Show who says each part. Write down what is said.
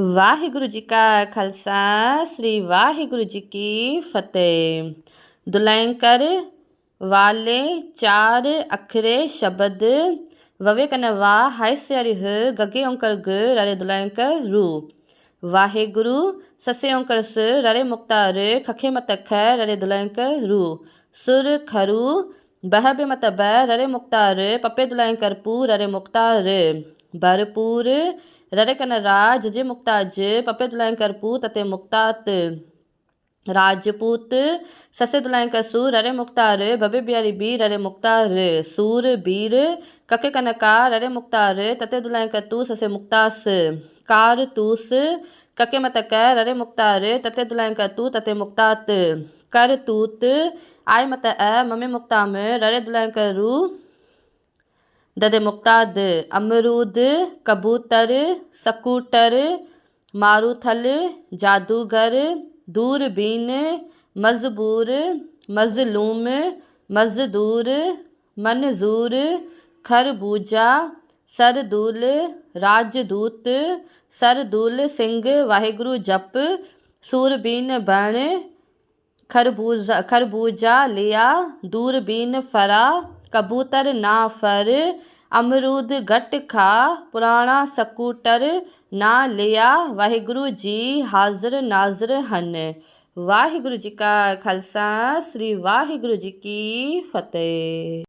Speaker 1: ਵਾਹਿਗੁਰੂ ਜੀ ਕਾ ਖਾਲਸਾ, ਸ੍ਰੀ ਵਾਹਿਗੁਰੂ ਜੀ ਕੀ ਫਤਿਹ। ਦੁਲੈਂਕਰ ਵਾਲੇ ਚਾਰ ਅਖਰੇ ਸ਼ਬਦ, ਵਵੇ ਕਨਵਾ ਹਾਇਸਿਆਰੀ ਹ, ਗਗੇ ਓੰਕਰ ਗ, ਰਰੇ ਦੁਲੈਂਕਰ ਰੂ ਵਾਹਿਗੁਰੂ, ਸਸੇ ਓੰਕਰ ਸ, ਰਰੇ ਮੁਕਤਾਰ ਖਖੇ ਮਤ ਖ, ਰਰੇ ਦੁਲੈਂਕਰ ਰੂ ਸੁਰ ਖਰੂ ਬਹਬੇ ਮਤ ਬ ਰਰੇ ਮੁਕਤਾਰ ਪਪੇ ਦੁਲੈਂਕਰ ਪੂ, ਰਰੇ ਮੁਕਤਾਰ भरपूर। ररकन राज जे मुक्ताज पपे दुलाइन करपू तते मुक्तात। राजपूत ससे दुलाइन कसूर अरे मुख्तार बबे बिहारी बीर, अरे मुख्तार सूर बीर। कके कनकार, अरे मुख्तार तते दुलाइन कतू ससे मुक्तास। कार तूस, कके मत कर, अरे मुख्तार तते दुलाइन कतू तते मुक्तात। कर तूत, आय मत अ ममे मुक्ताम रे दुलाइन करू ददमुक्ताद, अमरूद, कबूतर, सकूटर, मारूथल, जादूगर, दूरबीन, मज़बूर, मज़लूम, मज़दूर, मनज़ूर, खरबूजा, सरदूल, राजदूत, सरदूल सिंह, वाहिगुरु जप, सूरबीन बण, खरबूजा खरबूजा लिया, दूरबीन फरा कबूतर ना फर अमरूद घट खा पुराणा ਸਕੂਟਰ ਨਾ ਲਿਆ ਵਾਹਿਗੁਰੂ ਜੀ ਹਾਜ਼ਰ ਨਾਜ਼ਰ ਹਨ ਵਾਹਿਗੁਰੂ ਜੀ ਕਾ ਖਾਲਸਾ ਸ੍ਰੀ ਵਾਹਿਗੁਰੂ ਜੀ ਕੀ ਫਤਿਹ